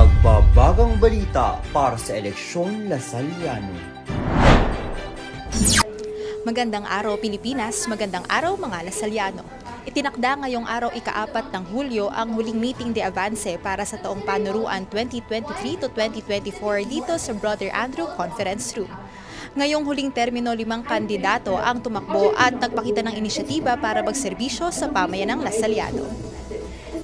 Nagbabagang balita para sa eleksyon Lasaliano. Magandang araw Pilipinas, magandang araw mga Lasalyano. Itinakda ngayong araw ikaapat ng Hulyo ang huling meeting de avance para sa taong panuruan 2023 to 2024 dito sa Brother Andrew Conference Room. Ngayong huling termino, limang kandidato ang tumakbo at nagpakita ng inisyatiba para magserbisyo sa pamayanang Lasalyano.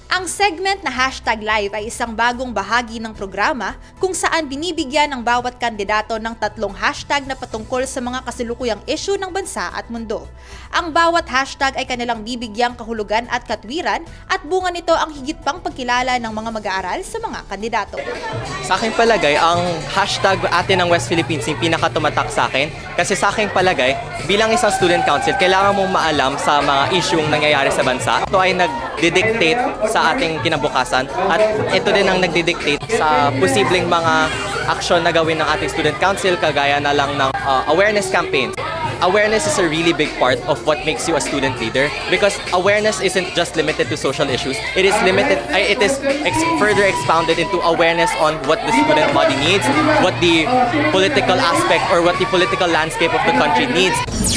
Ang segment na hashtag live ay isang bagong bahagi ng programa kung saan binibigyan ng bawat kandidato ng tatlong hashtag na patungkol sa mga kasalukuyang issue ng bansa at mundo. Ang bawat hashtag ay kanilang bibigyang kahulugan at katwiran at bunga nito ang higit pang pagkilala ng mga mag-aaral sa mga kandidato. Sa aking palagay, ang hashtag atin ng West Philippines yung pinakatumatak sa akin. Kasi sa aking palagay, bilang isang student council, kailangan mong maalam sa mga isyung nangyayari sa bansa. Ito ay nagdidictate sa ating kinabukasan at ito din ang nagdidictate sa posibleng mga aksyon na gawin ng ating student council kagaya na lang ng uh, awareness campaigns. Awareness is a really big part of what makes you a student leader because awareness isn't just limited to social issues. It is limited, it is ex- further expounded into awareness on what the student body needs, what the political aspect or what the political landscape of the country needs.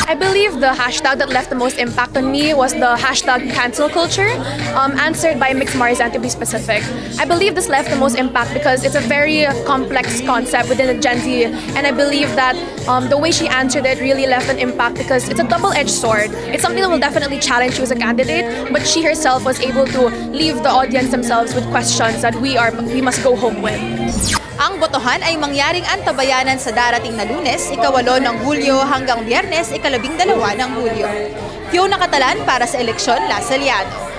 I believe the hashtag that left the most impact on me was the hashtag cancel culture, um, answered by Mix Marizan to be specific. I believe this left the most impact because it's a very complex concept within the Gen Z, and I believe that um, the way she answered it really left an impact because it's a double-edged sword. It's something that will definitely challenge you as a candidate, but she herself was able to leave the audience themselves with questions that we are we must go home with. Ang botohan ay mangyaring antabayanan sa darating na lunes, ikawalo ng Hulyo hanggang biyernes, ikalabing dalawa ng Hulyo. Fiona Catalan para sa Eleksyon Lasaliano.